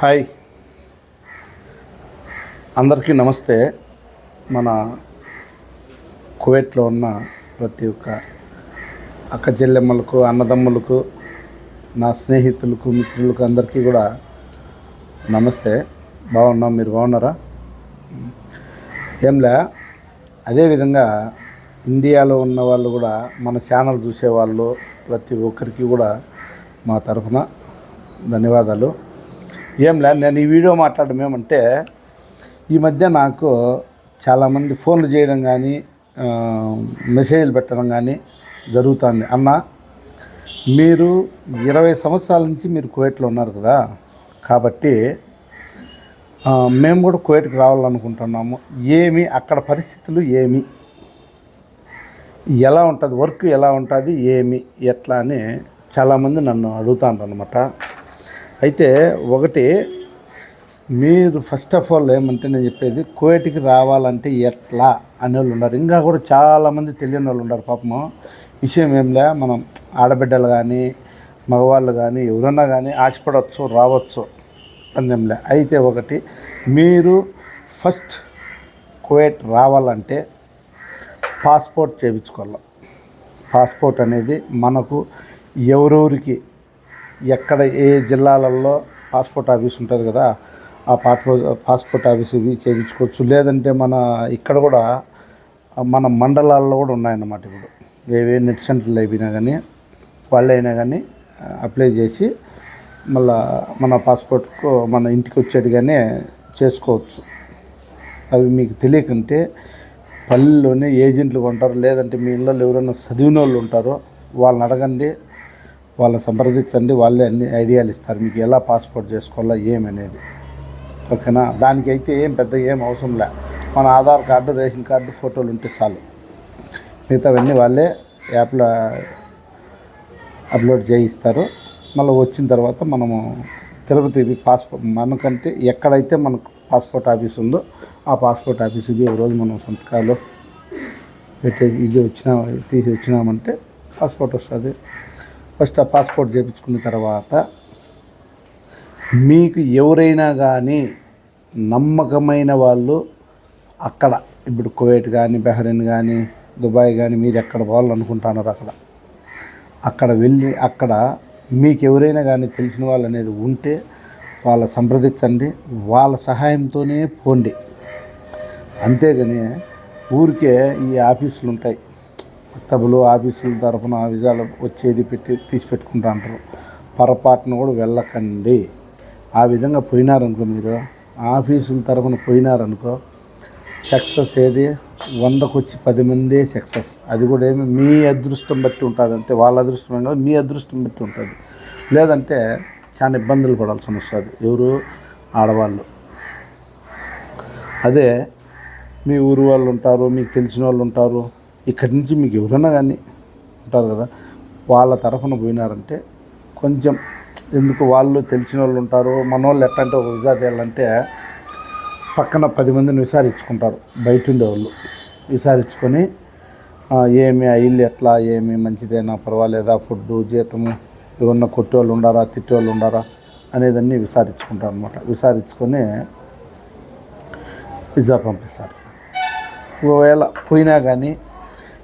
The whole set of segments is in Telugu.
హాయ్. అందరికీ నమస్తే. మన కువైట్లో ఉన్న ప్రతి ఒక్క అక్క చెల్లెమ్మలకు అన్నదమ్ములకు నా స్నేహితులకు మిత్రులకు అందరికీ కూడా నమస్తే. బాగున్నాం మీరు బాగున్నారా? ఏంలే అదేవిధంగా ఇండియాలో ఉన్న వాళ్ళు కూడా మన ఛానల్ చూసేవాళ్ళు ప్రతి ఒక్కరికి కూడా మా తరఫున ధన్యవాదాలు. ఏంలే నేను ఈ వీడియో మాట్లాడడం ఏమంటే ఈ మధ్య నాకు చాలామంది ఫోన్లు చేయడం కానీ మెసేజ్లు పెట్టడం కానీ జరుగుతుంది. అన్న మీరు ఇరవై సంవత్సరాల నుంచి మీరు కువైట్లో ఉన్నారు కదా కాబట్టి మేము కూడా కువైట్కి రావాలనుకుంటున్నాము. ఏమి అక్కడ పరిస్థితులు ఏమి? ఎలా ఉంటుంది వర్క్ ఎలా ఉంటుంది ఏమి? ఎట్లా అని చాలామంది నన్ను అడుగుతాను అనమాట అయితే ఒకటి మీరు ఫస్ట్ ఆఫ్ ఆల్ ఏమంటే నేను చెప్పేది కోయటికి రావాలంటే ఎట్లా అనే వాళ్ళు ఉన్నారు. ఇంకా కూడా చాలామంది తెలియని వాళ్ళు ఉన్నారు పాపము. విషయం ఏంలే మనం ఆడబిడ్డలు కానీ మగవాళ్ళు కానీ ఎవరన్నా కానీ ఆశపడవచ్చు రావచ్చు అందేంలే అయితే ఒకటి మీరు ఫస్ట్ కువైట్ రావాలంటే పాస్పోర్ట్ చేయించుకోవాలి. పాస్పోర్ట్ అనేది మనకు ఎవరెవరికి ఎక్కడ ఏ జిల్లాలలో పాస్పోర్ట్ ఆఫీస్ ఉంటుంది కదా ఆ పాస్పోర్ట్ పాస్పోర్ట్ ఆఫీస్ ఇవి చేయించుకోవచ్చు. లేదంటే మన ఇక్కడ కూడా మన మండలాల్లో కూడా ఉన్నాయన్నమాట ఇప్పుడు. ఏవే నెట్ సెంటర్లు అయిపోయినా కానీ వాళ్ళు అయినా కానీ అప్లై చేసి మళ్ళా మన పాస్పోర్ట్కు మన ఇంటికి వచ్చేట్టుగానే చేసుకోవచ్చు. అవి మీకు తెలియకంటే పల్లెల్లోనే ఏజెంట్లు ఉంటారు లేదంటే మీ ఇళ్ళలో ఎవరైనా చదివిన వాళ్ళు ఉంటారో వాళ్ళని అడగండి. వాళ్ళని సంప్రదించండి వాళ్ళే అన్ని ఐడియాలు ఇస్తారు మీకు ఎలా పాస్పోర్ట్ చేసుకోవాలా ఏమనేది ఓకేనా? దానికైతే ఏం పెద్ద ఏం అవసరం లే. మన ఆధార్ కార్డు రేషన్ కార్డు ఫోటోలు ఉంటే చాలు. మిగతావన్నీ వాళ్ళే యాప్లో అప్లోడ్ చేయిస్తారు. మళ్ళీ వచ్చిన తర్వాత మనము తిరుపతి పాస్పోర్ట్ మనకంటే ఎక్కడైతే మనకు పాస్పోర్ట్ ఆఫీస్ ఉందో ఆ పాస్పోర్ట్ ఆఫీస్కి ఒక రోజు మనం సంతకాలు పెట్టి ఇది వచ్చినా తీసి వచ్చినామంటే పాస్పోర్ట్ వస్తుంది. ఫస్ట్ ఆ పాస్పోర్ట్ చేయించుకున్న తర్వాత మీకు ఎవరైనా కానీ నమ్మకమైన వాళ్ళు అక్కడ ఇప్పుడు కువైట్ కానీ బహ్రెయిన్ కానీ దుబాయ్ కానీ మీరు ఎక్కడ పోవాలనుకుంటున్నారు అనుకుంటున్నారు అక్కడ అక్కడ వెళ్ళి అక్కడ మీకు ఎవరైనా కానీ తెలిసిన వాళ్ళు అనేది ఉంటే వాళ్ళ సంప్రదించండి వాళ్ళ సహాయంతోనే పోండి. అంతేగాని ఊరికే ఈ ఆఫీసులు ఉంటాయి తబులు ఆఫీసుల తరఫున వీసాలు వచ్చేది పెట్టి తీసి పెట్టుకుంటా అంటారు. పొరపాటున కూడా వెళ్ళకండి. ఆ విధంగా పోయినారనుకో మీరు ఆఫీసుల తరఫున పోయినారనుకో సక్సెస్ ఏది? వందకు వచ్చి పది మందే సక్సెస్. అది కూడా ఏమి? మీ అదృష్టం బట్టి ఉంటుంది అంతే. వాళ్ళ అదృష్టం ఏం కాదు మీ అదృష్టం బట్టి ఉంటుంది. లేదంటే చాలా ఇబ్బందులు పడాల్సి వస్తుంది. ఎవరు? ఆడవాళ్ళు. అదే మీ ఊరు వాళ్ళు ఉంటారు మీకు తెలిసిన వాళ్ళు ఉంటారు. ఇక్కడి నుంచి మీకు ఎవరైనా కానీ ఉంటారు కదా వాళ్ళ తరఫున పోయినారంటే కొంచెం ఎందుకు వాళ్ళు తెలిసిన వాళ్ళు ఉంటారు మన వాళ్ళు ఎట్లా అంటే ఒక విజా తేయాలంటే పక్కన పది మందిని విచారించుకుంటారు బయట ఉండేవాళ్ళు. విచారించుకొని విసారించుకొని ఏమి ఆ ఇల్లు ఎట్లా ఏమి మంచిదేనా పర్వాలేదా ఫుడ్ జీతము ఏమన్నా కొట్టేవాళ్ళు ఉండారా తిట్టేవాళ్ళు ఉండారా అనేదన్నీ విచారించుకుంటారు అనమాట విచారించుకొని విజా పంపిస్తారు. ఒకవేళ పోయినా కానీ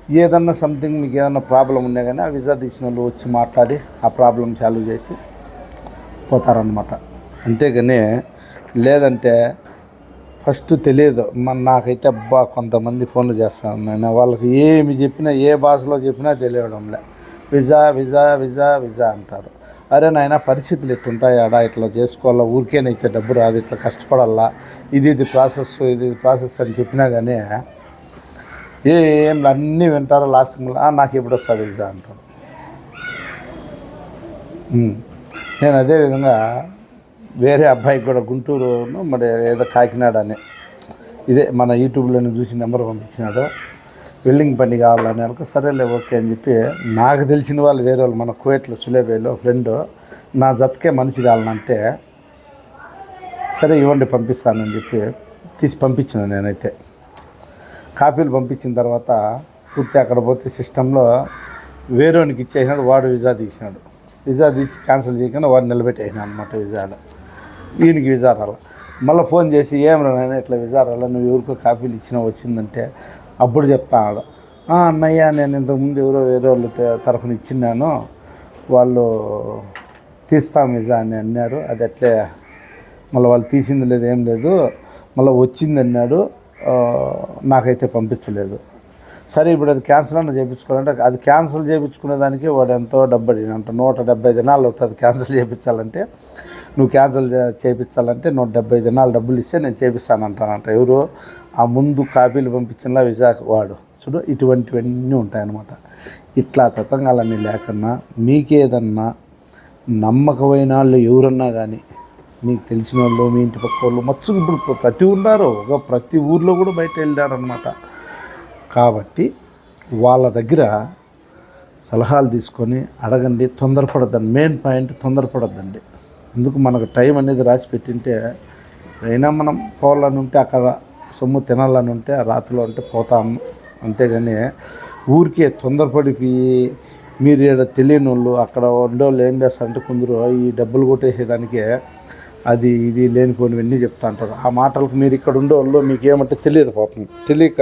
ఏదన్నా సంథింగ్ మీకు ఏదన్నా ప్రాబ్లం ఉన్నా కానీ ఆ విజా తీసిన వాళ్ళు వచ్చి మాట్లాడి ఆ ప్రాబ్లం సాల్వ్ చేసి పోతారనమాట అంతేగాని లేదంటే ఫస్ట్ తెలియదు. మన నాకైతే అబ్బా కొంతమంది ఫోన్లు చేస్తాను నేను వాళ్ళకి ఏమి చెప్పినా ఏ భాషలో చెప్పినా తెలియడంలే విజా విజా విజా విజా అంటారు. అరే నాయన పరిస్థితులు ఎట్టుంటాయి ఆడ? ఇట్లా చేసుకోవాలా? ఊరికేనైతే డబ్బు రాదు. ఇట్లా కష్టపడాలా? ఇది ఇది ప్రాసెస్ ఇది ఇది ప్రాసెస్ అని చెప్పినా కానీ ఏం అన్నీ వింటారు లాస్ట్ నాకు ఎప్పుడు వస్తుంది ఎగ్జామ్ అంటారు. నేను అదే విధంగా వేరే అబ్బాయికి కూడా గుంటూరు మరి ఏదో కాకినాడ అని ఇదే మన యూట్యూబ్లోని చూసి నెంబర్ పంపించినాడు. వెల్డింగ్ పని కావాలని అనుకో సరేలే ఓకే అని చెప్పి నాకు తెలిసిన వాళ్ళు వేరే వాళ్ళు మన కువైట్లో సులేబేలో ఫ్రెండ్ నా జతకే మనిషి కావాలంటే సరే ఇవ్వండి పంపిస్తానని చెప్పి తీసి పంపించిన నేనైతే. కాపీలు పంపించిన తర్వాత పూర్తి అక్కడ పోతే సిస్టంలో వేరేవానికి ఇచ్చేసినాడు వాడు విజా తీసినాడు. విజా తీసి క్యాన్సిల్ చేయకుండా వాడు నిలబెట్టేసినా అనమాట వీజాలో ఈయనకి వీజా విజారాల మళ్ళీ ఫోన్ చేసి ఏం నాయన ఇట్లా విజారాల నువ్వు ఎవరికో కాపీలు ఇచ్చినా వచ్చిందంటే అప్పుడు చెప్తాడు అన్నయ్య నేను ఇంతకుముందు ఎవరో వేరే వాళ్ళ తరఫున ఇచ్చినాను వాళ్ళు తీస్తాం విజా అని అన్నారు. అది అట్లే మళ్ళీ వాళ్ళు తీసింది లేదు ఏం లేదు. మళ్ళీ వచ్చింది అన్నాడు. నాకైతే పంపించలేదు. సరే ఇప్పుడు అది క్యాన్సిల్ అన్న చేయించుకోవాలంటే అది క్యాన్సిల్ చేయించుకునే దానికి వాడు ఎంతో డబ్బడి అడిగినంట నూట డెబ్బై దినాలు అవుతుంది క్యాన్సిల్ చేయించాలంటే నువ్వు క్యాన్సిల్ చేయించాలంటే నూట డెబ్బై దినాలు డబ్బులు ఇస్తే నేను చేపిస్తానంటానంట. ఎవరు? ఆ ముందు కాపీలు పంపించిన విజాక్ వాడు. చూడు ఇటువంటివన్నీ ఉంటాయన్నమాట. ఇట్లా తతంగాలన్నీ లేకున్నా మీకేదన్నా నమ్మకమైన వాళ్ళు ఎవరన్నా కానీ మీకు తెలిసిన వాళ్ళు మీ ఇంటి పక్క వాళ్ళు మచ్చు ఇప్పుడు ప్రతి ఉన్నారు ఒక ప్రతి ఊర్లో కూడా బయట వెళ్ళారనమాట కాబట్టి వాళ్ళ దగ్గర సలహాలు తీసుకొని అడగండి తొందరపడద్దండి. Main point తొందరపడద్దండి. ఎందుకు మనకు టైం అనేది రాసి పెట్టింటే అయినా మనం పోవాలని ఉంటే అక్కడ సొమ్ము తినాలని ఉంటే ఆ రాత్రిలో ఉంటే పోతాము అంతేగాని ఊరికే తొందరపడిపోయి మీరు ఈడ తెలియని వాళ్ళు అక్కడ ఉండేవాళ్ళు ఏం చేస్తారంటే కొందరు ఈ డబ్బులు కొట్టేసేదానికే అది ఇది లేనిపోనివన్నీ చెప్తా అంటారు. ఆ మాటలకు మీరు ఇక్కడ ఉండేవాళ్ళు మీకు ఏమంటే తెలియదు పాపం. తెలియక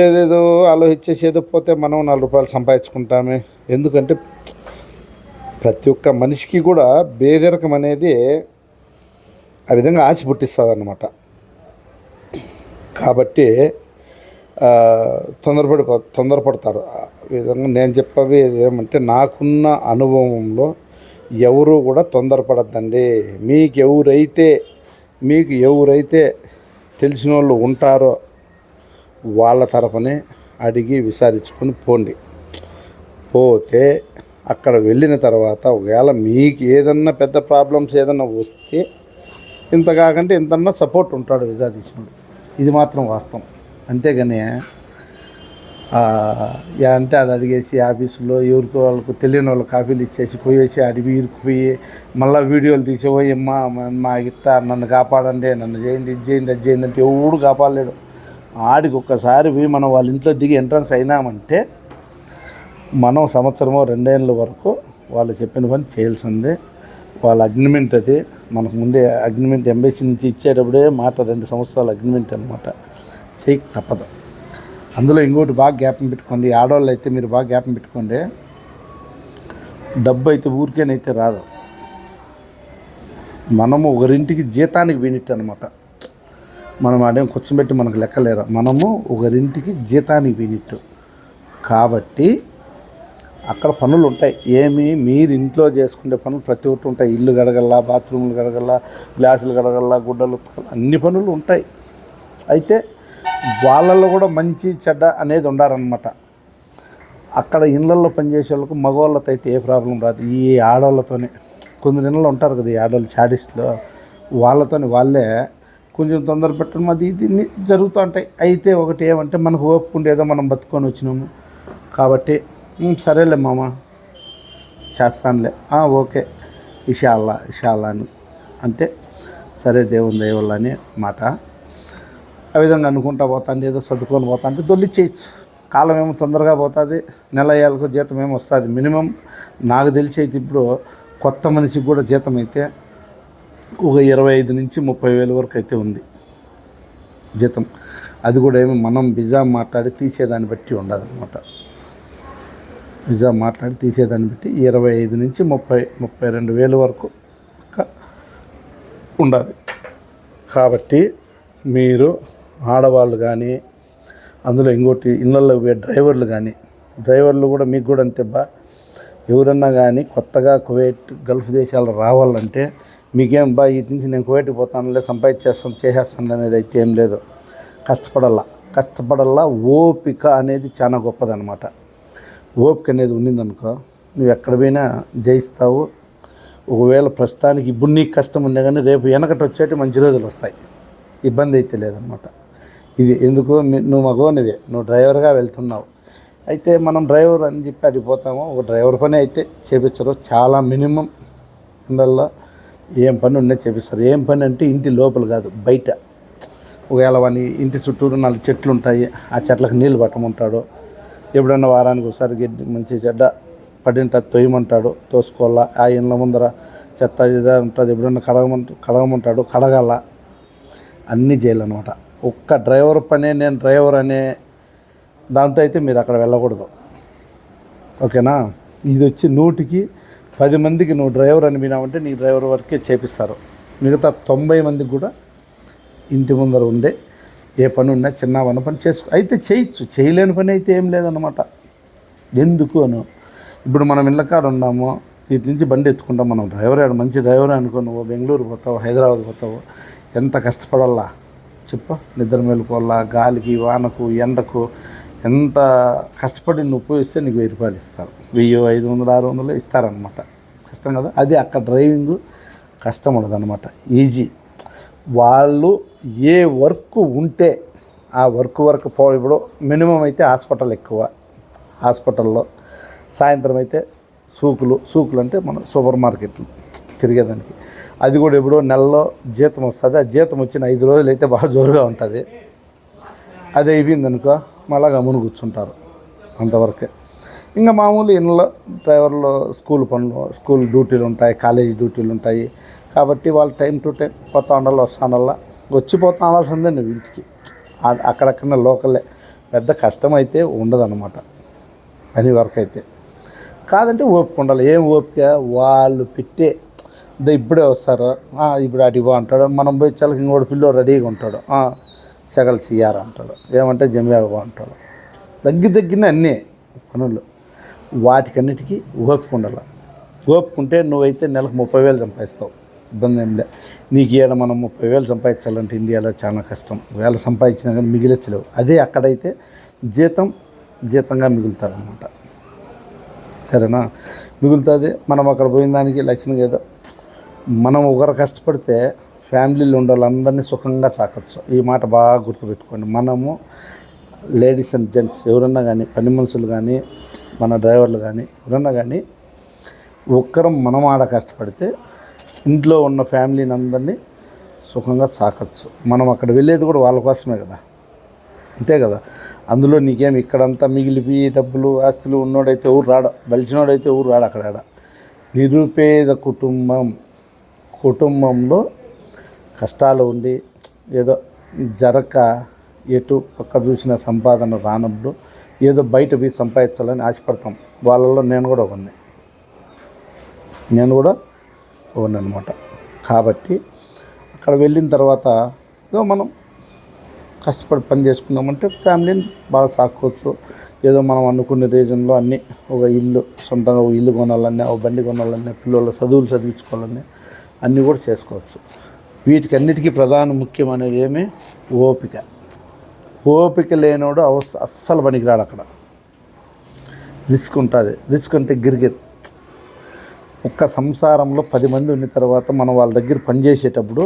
ఏదేదో ఆలోచించేసి ఏదో పోతే మనం నాలుగు రూపాయలు సంపాదించుకుంటామే. ఎందుకంటే ప్రతి ఒక్క మనిషికి కూడా బేదరికం అనేది ఆ విధంగా ఆశ పుట్టిస్తుంది అన్నమాట కాబట్టి తొందరపడి తొందరపడతారు. ఆ విధంగా నేను చెప్పవి ఏమంటే నాకున్న అనుభవంలో ఎవరు కూడా తొందరపడద్దండి. మీకు ఎవరైతే మీకు ఎవరైతే తెలిసిన వాళ్ళు ఉంటారో వాళ్ళ తరపునే అడిగి విచారించుకొని పోండి. పోతే అక్కడ వెళ్ళిన తర్వాత ఒకవేళ మీకు ఏదన్నా పెద్ద ప్రాబ్లమ్స్ ఏదన్నా వస్తే ఇంత కాకంటే ఇంతన్నా సపోర్ట్ ఉంటాడు విజా ఇది మాత్రం వాస్తవం. అంతేగాని అంటే ఆడ అడిగేసి ఆఫీసులో ఎవరికో వాళ్ళకు తెలియని వాళ్ళు కాపీలు ఇచ్చేసి పోయేసి అడిగి ఇరుకుపోయి మళ్ళీ వీడియోలు తీసి పోయి మా- మా ఇట్ట నన్ను కాపాడండి నన్ను చేయండి ఇది చేయండి అది చేయండి అంటే ఎవడు కాపాడలేడు. ఆడికి ఒక్కసారి పోయి మనం వాళ్ళ ఇంట్లో దిగి ఎంట్రన్స్ అయినామంటే మనం సంవత్సరమో రెండేళ్ళ వరకు వాళ్ళు చెప్పిన పని చేయాల్సిందే. వాళ్ళ అగ్రిమెంట్ అది. మనకు ముందే అగ్రిమెంట్ ఎంబసీ నుంచి ఇచ్చేటప్పుడే మాట రెండు సంవత్సరాల అగ్రిమెంట్ అనమాట చేయక తప్పదు. అందులో ఇంకోటి బాగా జ్ఞాపం పెట్టుకోండి. ఆడవాళ్ళు అయితే మీరు బాగా జ్ఞాపం పెట్టుకోండి. డబ్బు అయితే ఊరికేనైతే రాదు. మనము ఒకరింటికి జీతానికి పోయినట్టు అనమాట మనం ఆడేం కూర్చోబెట్టి మనకు లెక్కలేరు మనము ఒకరింటికి జీతానికి పోయినట్టు కాబట్టి అక్కడ పనులు ఉంటాయి. ఏమి మీరు ఇంట్లో చేసుకునే పనులు ప్రతి ఒక్కటి ఉంటాయి. ఇల్లు గడగల్లా బాత్రూములు గడగల గ్లాసులు గడగల గుడ్డలు అన్ని పనులు ఉంటాయి. అయితే వాళ్ళల్లో కూడా మంచి చెడ్డ అనేది ఉండారనమాట అక్కడ ఇళ్ళల్లో పనిచేసే వాళ్ళకు మగవాళ్ళతో అయితే ఏ ప్రాబ్లం రాదు. ఈ ఆడవాళ్ళతోనే. కొందరు ఇళ్ళలో ఉంటారు కదా ఈ ఆడవాళ్ళు చాడిస్ట్లో. వాళ్ళతోని వాళ్ళే కొంచెం తొందర పెట్టడం. అది ఇది జరుగుతూ ఉంటాయి. అయితే ఒకటి ఏమంటే మనకు ఓపుకుంటే ఏదో మనం బతుకొని వచ్చినాము. కాబట్టి సరేలే మామ చేస్తానులే. ఓకే. ఇషాల్లా ఇషాల్లా అని. అంటే సరే దేవుని దయవల్ల అని మాట. ఆ విధంగా అనుకుంటా పోతాను ఏదో చదువుకొని పోతా అంటే దొల్లిచ్చేయచ్చు. కాలం ఏమో తొందరగా పోతుంది నెల ఏళ్ళకు జీతం ఏమో వస్తుంది. మినిమం నాకు తెలిసి అయితే ఇప్పుడు కొత్త మనిషికి కూడా జీతం అయితే ఒక ఇరవై ఐదు నుంచి ముప్పై వేల వరకు అయితే ఉంది జీతం. అది కూడా ఏమో మనం బిజా మాట్లాడి తీసేదాన్ని బట్టి ఉండదు అనమాట బిజా మాట్లాడి తీసేదాన్ని బట్టి ఇరవై ఐదు నుంచి ముప్పై ముప్పై రెండు వేల వరకు ఉండాలి కాబట్టి మీరు ఆడవాళ్ళు కానీ అందులో ఇంకోటి ఇళ్ళల్లో పోయే డ్రైవర్లు కానీ డ్రైవర్లు కూడా మీకు కూడా అంతే బా. ఎవరన్నా కానీ కొత్తగా కువైట్ గల్ఫ్ దేశాలు రావాలంటే మీకేం బా ఇటు నుంచి నేను కువైట్కి పోతానులే సంపాదించేస్తాను చేసేస్తాను అనేది అయితే ఏం లేదు. కష్టపడల్లా. కష్టపడల్లా ఓపిక అనేది చాలా గొప్పదనమాట ఓపిక అనేది ఉండిందనుకో నువ్వు ఎక్కడ పోయినా జయిస్తావు. ఒకవేళ ప్రస్తుతానికి ఇప్పుడు నీకు కష్టం ఉండే కానీ రేపు వెనకటి వచ్చేటి మంచి రోజులు వస్తాయి. ఇబ్బంది అయితే లేదనమాట ఇది ఎందుకు? నువ్వు మగవనివే నువ్వు డ్రైవర్గా వెళ్తున్నావు. అయితే మనం డ్రైవర్ అని చెప్పి అడిగిపోతాము ఒక డ్రైవర్ పని అయితే చేపించరు చాలా మినిమం ఇందులో ఏం పని ఉండే చేపిస్తారు. ఏం పని అంటే ఇంటి లోపల కాదు బయట. ఒకవేళ వాని ఇంటి చుట్టూరు నాలుగు చెట్లు ఉంటాయి ఆ చెట్లకు నీళ్ళు పట్టమంటాడు. ఎప్పుడన్నా వారానికి ఒకసారి గడ్డి మంచి చెడ్డ పడింట తొయ్యమంటాడు తోసుకోవాలా? ఆ ఇండ్ల ముందర చెత్త ఇదే ఉంటుంది. ఎప్పుడన్నా కడగమంట కడగమంటాడు. కడగాల? అన్నీ చేయాలన్నమాట ఒక్క డ్రైవర్ పనే నేను డ్రైవర్ అనే దాంతో అయితే మీరు అక్కడ వెళ్ళకూడదు. ఓకేనా? ఇది వచ్చి నూటికి పది మందికి నువ్వు డ్రైవర్ అని వినామంటే నీ డ్రైవర్ వరకే చేపిస్తారు. మిగతా తొంభై మందికి కూడా ఇంటి ముందర ఉండే ఏ పని ఉన్నా చిన్న వన పని చేసుకో అయితే చేయొచ్చు. చేయలేని పని అయితే ఏం లేదన్నమాట. ఎందుకు అను? ఇప్పుడు మనం ఇళ్ళకాడ ఉన్నాము ఇటు నుంచి బండి ఎత్తుకుంటాం మనం. డ్రైవర్ మంచి డ్రైవర్ అనుకో నువ్వు బెంగళూరు పోతావు హైదరాబాద్ పోతావు ఎంత కష్టపడాలా చెప్పు. నిద్ర మేలుకోవాలా? గాలికి వానకు ఎండకు ఎంత కష్టపడి నువ్వు పోయిస్తే నీకు వెయ్యి రూపాయలు ఇస్తారు. వెయ్యి ఐదు వందలు ఆరు వందలు ఇస్తారనమాట కష్టం కదా? అది అక్కడ డ్రైవింగ్ కష్టం ఉండదన్నమాట. ఈజీ. వాళ్ళు ఏ వర్క్ ఉంటే ఆ వర్క్ వరకు పో ఇప్పుడు మినిమం అయితే హాస్పిటల్ ఎక్కువ. హాస్పిటల్లో సాయంత్రం అయితే సూకులు సూకులు అంటే మన సూపర్ మార్కెట్లు తిరిగేదానికి. అది కూడా ఎప్పుడో నెలలో జీతం వస్తుంది. ఆ జీతం వచ్చిన ఐదు రోజులు అయితే బాగా జోరుగా ఉంటుంది. అది అయిపోయింది అనుకో మళ్ళా గమ్మున కూర్చుంటారు అంతవరకే. ఇంకా మామూలు ఇంట్లో డ్రైవర్లు స్కూల్ పనులు స్కూల్ డ్యూటీలు ఉంటాయి కాలేజీ డ్యూటీలు ఉంటాయి. కాబట్టి వాళ్ళు టైం టు టైం పోతా ఉండాలి వస్తా ఉండాలా. వచ్చిపోతా ఉండాల్సిందే నువ్వు ఇంటికి. ఆ- అక్కడక్కడ లోకలే పెద్ద కష్టం అయితే ఉండదన్నమాట. పని వరకు అయితే కాదంటే ఓపిక ఉండాలి. ఏం ఓపిక? వాళ్ళు పెట్టే ఇప్పుడే వస్తారు. ఇప్పుడు అటు ఇవ్వ అంటాడు. మనం పోయి చల్లకి ఇంకోటి పిల్లో రెడీగా ఉంటాడు. సెగలు సియార్ అంటాడు. ఏమంటే జమియాగో అంటాడు. దగ్గర దగ్గర అన్నీ పనులు. వాటికన్నిటికీ ఓపిక ఉండాలి. ఓపిక నువ్వైతే నెలకు ముప్పై వేలు సంపాదిస్తావు. ఇబ్బంది ఏం లే. నీకు ఏడ మనం ముప్పై వేలు సంపాదించాలంటే ఇండియాలో చాలా కష్టం. వేల సంపాదించినా కానీ మిగిలించలేవు అదే అక్కడైతే జీతం జీతంగా మిగులుతుంది అనమాట సరేనా? మిగులుతుంది. మనం అక్కడ పోయిన దానికి లక్షణం ఏదో మనం ఒకరు కష్టపడితే ఫ్యామిలీలో ఉండే వాళ్ళందరినీ సుఖంగా సాకచ్చు. ఈ మాట బాగా గుర్తుపెట్టుకోండి. మనము లేడీస్ అండ్ జెంట్స్ ఎవరన్నా కానీ పని మనుషులు కానీ మన డ్రైవర్లు కానీ ఎవరన్నా కానీ ఒక్కరం మనం ఆడ కష్టపడితే ఇంట్లో ఉన్న ఫ్యామిలీని అందరినీ సుఖంగా సాకచ్చు. మనం అక్కడ వెళ్ళేది కూడా వాళ్ళ కోసమే కదా. అంతే కదా. అందులో నీకేం ఇక్కడంతా మిగిలిపోయి డబ్బులు ఆస్తులు ఉన్నోడైతే ఊరు రాడు బలిచినోడైతే ఊరు రాడు అక్కడ ఆడ. నిరుపేద కుటుంబం. కుటుంబంలో కష్టాలు ఉండి ఏదో జరక ఎటు పక్క చూసిన సంపాదన రానప్పుడు ఏదో బయట పోయి సంపాదించాలని ఆశపడతాం. వాళ్ళలో నేను కూడా ఒకని నేను కూడా ఒకరిని అనమాట కాబట్టి అక్కడ వెళ్ళిన తర్వాత ఏదో మనం కష్టపడి పని చేసుకున్నామంటే ఫ్యామిలీని బాగా సాక్కోవచ్చు. ఏదో మనం అనుకునే రీజన్లో అన్నీ ఒక ఇల్లు సొంతంగా ఒక ఇల్లు కొనాలన్నా ఒక బండి కొనాలన్నా పిల్లల చదువులు చదివించుకోవాలన్నా అన్నీ కూడా చేసుకోవచ్చు. వీటికి అన్నిటికీ ప్రధాన ముఖ్యం అనేది ఏమి? ఓపిక. ఓపిక లేనోడు అవస అస్సలు పనికిరాడు అక్కడ. రిస్క్ ఉంటుంది. రిస్క్ అంటే గిరిగిరి. ఒక్క సంసారంలో పది మంది ఉన్న తర్వాత మనం వాళ్ళ దగ్గర పని చేసేటప్పుడు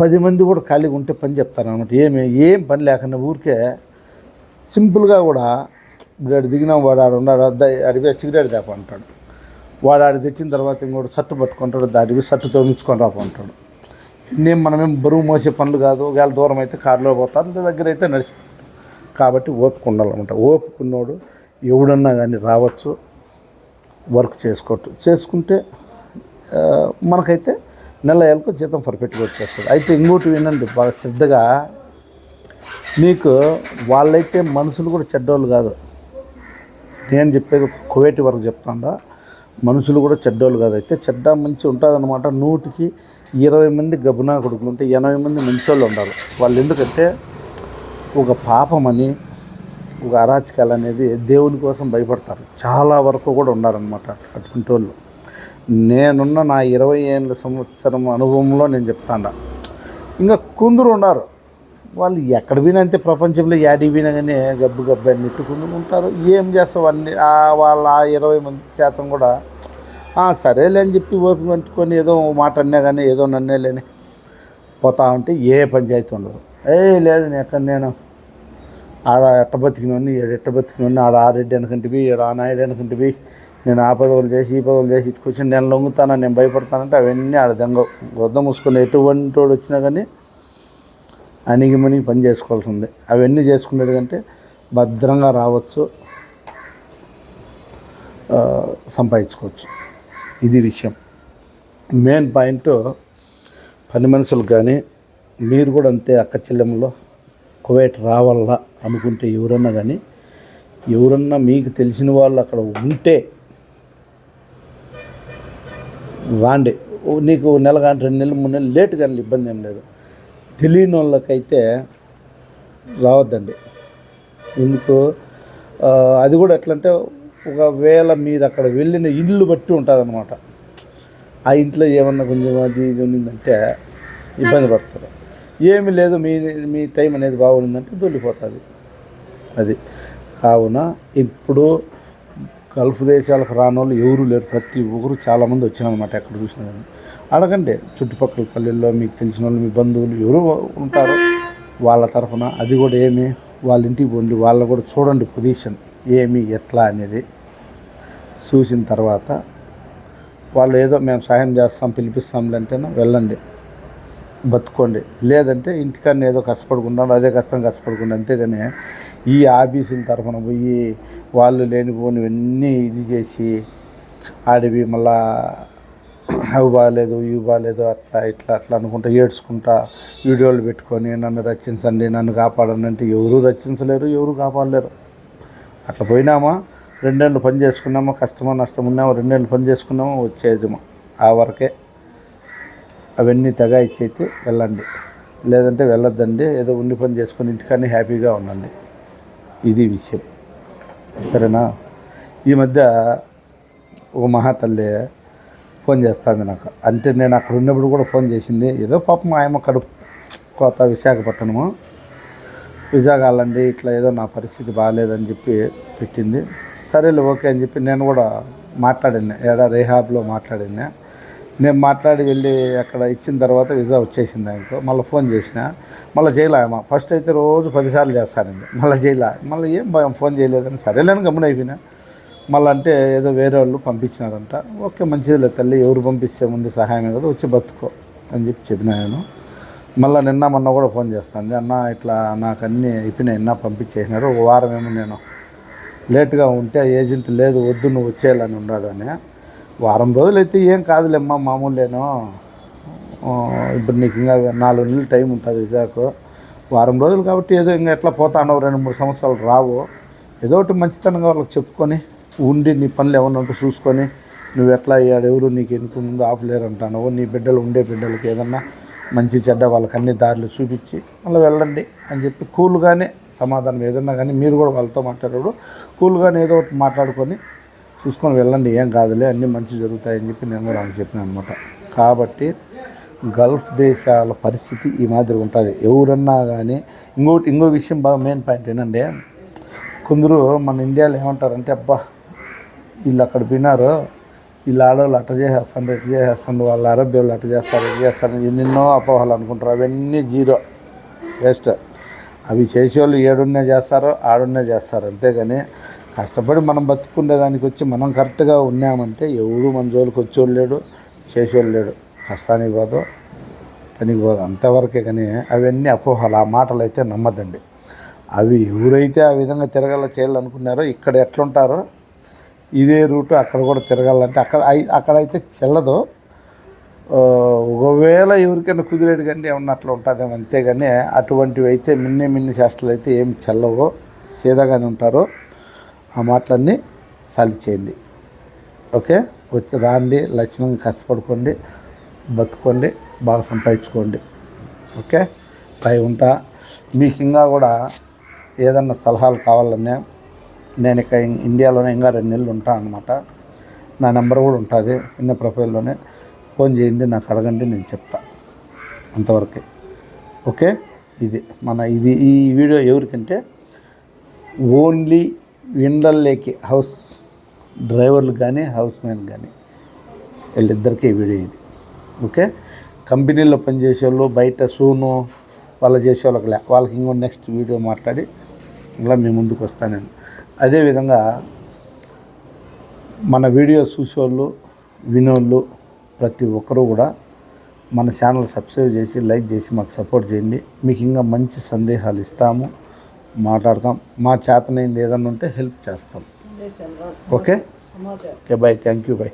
పది మంది కూడా ఖాళీగా ఉంటే పని చెప్తారు అనమాట ఏమి? ఏం పని లేకుండా ఊరికే సింపుల్గా కూడా ఇప్పుడు దిగినాం వాడు ఆడు ఉన్నాడు అడిగే సిగరెట్ తేప అంటాడు. వాడు ఆడి తెచ్చిన తర్వాత ఇంకోటి సట్టు పట్టుకుంటాడు దాడివి సట్టు తోమించుకొని రాప అంటాడు. నేను మనమేం బరువు మోసే పనులు కాదు ఒకవేళ దూరం అయితే కారులో పోతారు దగ్గర అయితే నడిచి కాబట్టి ఓపిక ఉండాలన్నమాట. ఎవడన్నా కానీ రావచ్చు వర్క్ చేసుకోవచ్చు. చేసుకుంటే మనకైతే నెల ఏళ్ళకు జీతం పర్ఫెక్ట్గా వచ్చేస్తుంది అయితే ఇంకోటి వినండి బాగా శ్రద్ధగా నీకు వాళ్ళైతే మనుషులు కూడా చెడ్డోళ్ళు కాదు. నేను చెప్పేది కువేటి వరకు చెప్తాడా మనుషులు కూడా చెడ్డోళ్ళు కాదు అయితే చెడ్డ మంచి ఉంటుందన్నమాట. నూటికి ఇరవై మంది గబునా కొడుకులు ఉంటే ఎనభై మంది మంచోళ్ళు ఉండాలి వాళ్ళు ఎందుకంటే ఒక పాపమని ఒక అరాచకాలు అనేది దేవుని కోసం భయపడతారు. చాలా వరకు కూడా ఉన్నారనమాట అటువంటి వాళ్ళు నేనున్న నా ఇరవై ఏళ్ళ సంవత్సరం అనుభవంలో నేను చెప్తాండ. ఇంకా కొందరు ఉన్నారు. వాళ్ళు ఎక్కడ పోయినా అంతే ప్రపంచంలో యాడి పోయినా కానీ గబ్బు గబ్బు అని నెట్టుకుని ఉంటారు. ఏం చేస్తావు అన్ని? వాళ్ళ ఆ ఇరవై మంది శాతం కూడా సరేలే అని చెప్పి ఓపిక పెట్టుకొని ఏదో మాట అన్నా కానీ ఏదో నన్నే లేని పోతా ఉంటే ఏ పంచాయతీ ఉండదు. ఏ లేదు నేను ఎక్కడ నేను ఆడ ఎట్ట బతికినోని ఎట్ట బతికినోని ఆడ ఆ రెడ్డి అనుకుంటివి ఈడ ఆ నాయుడు అనుకుంటివి నేను ఆ పదవులు చేసి ఈ పదవులు చేసి ఇటు కూర్చొని నేను లొంగుతాను నేను భయపడతానంటే అవన్నీ ఆడ దెంగ వద్ద మూసుకొని ఎటువంటి వాడు వచ్చినా కానీ అణిగిమని పని చేసుకోవాల్సి ఉంది అవన్నీ చేసుకునేది కంటే భద్రంగా రావచ్చు సంపాదించుకోవచ్చు. ఇది విషయం. మెయిన్ పాయింట్ పని మనుషులకు కానీ మీరు కూడా అంతే అక్క చెల్లెమ్మలో కువైట్ రావాలా అనుకుంటే ఎవరన్నా కానీ ఎవరన్నా మీకు తెలిసిన వాళ్ళు అక్కడ ఉంటే రాండి. నీకు నెల కానీ రెండు నెలలు మూడు నెలలు లేట్ కానీ ఇబ్బంది ఏం లేదు. తెలియని వాళ్ళకైతే రావద్దండి. ఎందుకు? అది కూడా ఎట్లంటే ఒకవేళ మీరు అక్కడ వెళ్ళిన ఇల్లు బట్టి ఉంటుంది ఆ ఇంట్లో ఏమన్నా కొంచెం అది ఇది ఉన్నిందంటే ఇబ్బంది పడతారు. ఏమీ లేదు మీ మీ టైం అనేది బాగుందంటే దొల్లిపోతుంది అది కావున ఇప్పుడు గల్ఫ్ దేశాలకు రాని వాళ్ళు ఎవరు లేరు. ప్రతి ఒక్కరు చాలామంది వచ్చినారనమాట ఎక్కడ చూసినా. కానీ అడగండి. చుట్టుపక్కల పల్లెల్లో మీకు తెలిసిన వాళ్ళు మీ బంధువులు ఎవరు ఉంటారు. వాళ్ళ తరఫున అది కూడా ఏమి? వాళ్ళ ఇంటికి పోండి వాళ్ళు కూడా చూడండి పొజిషన్ ఏమి ఎట్లా అనేది. చూసిన తర్వాత వాళ్ళు ఏదో మేము సాయం చేస్తాం పిలిపిస్తాంలే అంటేనే వెళ్ళండి. బతుకోండి. లేదంటే ఇంటికాడ ఏదో కష్టపడుకుంటాడు అదే కష్టం కష్టపడుకుండా అంతేగాని ఈ ఆఫీసుల తరఫున పోయి వాళ్ళు లేనిపోనివన్నీ ఇది చేసి ఆడివి మళ్ళా అవి బాగాలేదు ఇవి బాగాలేదు అట్లా ఇట్లా అట్లా అనుకుంటా ఏడ్చుకుంటా వీడియోలు పెట్టుకొని నన్ను రక్షించండి నన్ను కాపాడండి అంటే ఎవరు రక్షించలేరు ఎవరు కాపాడలేరు. అట్లా పోయినామా రెండేళ్ళు పని చేసుకున్నామా కష్టమా నష్టం ఉన్నామా రెండేళ్ళు పని చేసుకున్నామా మా ఆ వరకే. అవన్నీ తెగ ఇచ్చైతే వెళ్ళండి. లేదంటే వెళ్ళొద్దండి ఏదో ఉండి పని చేసుకొని ఇంటికాన్ని హ్యాపీగా ఉండండి. ఇది విషయం. సరేనా? ఈ మధ్య ఒక మహాతల్లి ఫోన్ చేస్తుంది నాకు. అంటే నేను అక్కడ ఉన్నప్పుడు కూడా ఫోన్ చేసింది. ఏదో పాపం ఆయమ్మ కడుపు కోత విశాఖపట్నము. విజా ఇట్లా ఏదో నా పరిస్థితి బాగాలేదని చెప్పి పెట్టింది. సరేలే ఓకే అని చెప్పి నేను కూడా మాట్లాడినా ఏడా రేహాబ్లో మాట్లాడినా. నేను మాట్లాడి వెళ్ళి అక్కడ ఇచ్చిన తర్వాత విజా వచ్చేసింది ఆయనకు. మళ్ళీ ఫోన్ చేసిన మళ్ళీ చేయలేమ ఫస్ట్ అయితే రోజు పదిసార్లు చేస్తానండి మళ్ళీ చేయలే మళ్ళీ ఏం భయం ఫోన్ చేయలేదని. సరేలేని గమ్మున అయిపోయినా. మళ్ళీ అంటే ఏదో వేరే వాళ్ళు పంపించినారంట. ఓకే మంచిదిలే తల్లి ఎవరు పంపిస్తే ముందు సహాయమే కదా వచ్చి బతుకో అని చెప్పి చెప్పిన నేను. మళ్ళీ నిన్న మొన్న కూడా ఫోన్ చేస్తుంది అన్న ఇట్లా నాకు అన్నీ అయిపోయినాయి నిన్న పంపించేసినారు ఒక వారం ఏమో నేను లేట్గా ఉంటే ఏజెంట్ లేదు వద్దు నువ్వు వచ్చేయాలని ఉన్నాడని. వారం రోజులు అయితే ఏం కాదులేమ్మా మామూలేను ఇప్పుడు నీకు ఇంకా నాలుగు నెలలు టైం ఉంటుంది విజాకు వారం రోజులు కాబట్టి ఏదో ఇంకా ఎట్లా పోతానో రెండు మూడు సంవత్సరాలు రావు. ఏదో ఒకటి మంచితనంగా వాళ్ళకి చెప్పుకొని ఉండి నీ పనులు ఏమన్నా ఉంటే చూసుకొని నువ్వు ఎట్లా అయ్యాడు? ఎవరు నీకు ఎన్నుకు ముందు ఆపలేరు అంటాను నీ బిడ్డలు ఉండే బిడ్డలకి ఏదన్నా మంచి చెడ్డ వాళ్ళకి అన్ని దారులు చూపించి మళ్ళీ వెళ్ళండి అని చెప్పి కూల్గానే సమాధానం ఏదన్నా కానీ మీరు కూడా వాళ్ళతో మాట్లాడేటప్పుడు కూల్గానే ఏదో ఒకటి మాట్లాడుకొని చూసుకొని వెళ్ళండి ఏం కాదులే అన్నీ మంచి జరుగుతాయని చెప్పి నేను కూడా ఆమెకు చెప్పిన అనమాట కాబట్టి గల్ఫ్ దేశాల పరిస్థితి ఈ మాదిరి ఉంటుంది. ఎవరన్నా కానీ ఇంకోటి ఇంకో విషయం బాగా మెయిన్ పాయింట్ ఏంటంటే కొందరు మన ఇండియాలో ఏమంటారంటే అబ్బా వీళ్ళు అక్కడ పోయినారు వీళ్ళు ఆడవాళ్ళు అట్ట చేసేస్తాను ఇట్ట చేసేస్తాడు వాళ్ళు అరబ్బీ వాళ్ళు అట్ట చేస్తారు ఇట్ట చేస్తారు ఎన్నెన్నో అపోహలు అనుకుంటారు. అవన్నీ జీరో వేస్ట్. అవి చేసేవాళ్ళు ఏడున్నే చేస్తారో ఆడున్నే చేస్తారు. అంతేగాని కష్టపడి మనం బతుకునే దానికి వచ్చి మనం కరెక్ట్గా ఉన్నామంటే ఎవడు మన జోలికి వచ్చేవాళ్ళు లేడు చేసేవాళ్ళు లేడు. కష్టానికి పోదు పనికి పోదు. అంతవరకే కానీ అవన్నీ అపోహలు ఆ మాటలు అయితే నమ్మద్దండి అవి ఎవరైతే ఆ విధంగా తిరగల చేయాలనుకున్నారో ఇక్కడ ఎట్లుంటారో ఇదే రూటు అక్కడ కూడా తిరగాలంటే అక్కడ అక్కడైతే చెల్లదు. ఒకవేళ ఎవరికైనా కుదిరేడు కానీ ఏమన్నా అట్లా ఉంటుందేమో అంతేగాని అటువంటివి అయితే మిన్ని మిన్ని చేష్టలు అయితే ఏం చెల్లవో. సీదాగానే ఉంటారో. ఆ మాటలన్నీ సాల్వ్ చేయండి. ఓకే? వచ్చి రాండి లక్షణంగా కష్టపడుకోండి బతుకోండి బాగా సంపాదించుకోండి. ఓకే? పై ఉంటా. మీకు ఇంకా కూడా ఏదన్నా సలహాలు కావాలన్నా నేను ఇక ఇండియాలోనే ఇంకా రెండు నెలలు ఉంటాను అనమాట నా నెంబర్ కూడా ఉంటుంది ఇన్న ప్రొఫైల్లోనే. ఫోన్ చేయండి నాకు అడగండి నేను చెప్తా. అంతవరకే. ఓకే? ఇది మన ఇది ఈ వీడియో ఎవరికంటే ఓన్లీ విండల్లేకి హౌస్ డ్రైవర్లు కానీ హౌస్ మ్యాన్ కానీ. వీళ్ళిద్దరికీ ఈ వీడియో ఇది. ఓకే? కంపెనీలో పనిచేసే వాళ్ళు బయట సూను వాళ్ళు చేసే వాళ్ళకి లే వాళ్ళకి ఇంకో నెక్స్ట్ వీడియో మాట్లాడి ఇలా మీ ముందుకు వస్తాను నేను. అదేవిధంగా మన వీడియో చూసేవాళ్ళు వినోళ్ళు ప్రతి ఒక్కరూ కూడా మన ఛానల్ సబ్స్క్రైబ్ చేసి లైక్ చేసి మాకు సపోర్ట్ చేయండి. మీకు ఇంకా మంచి సందేహాలు ఇస్తాము మాట్లాడతాం. మా చేతనైంది ఏదన్నా ఉంటే హెల్ప్ చేస్తాం. Okay? Okay bye. Thank you bye.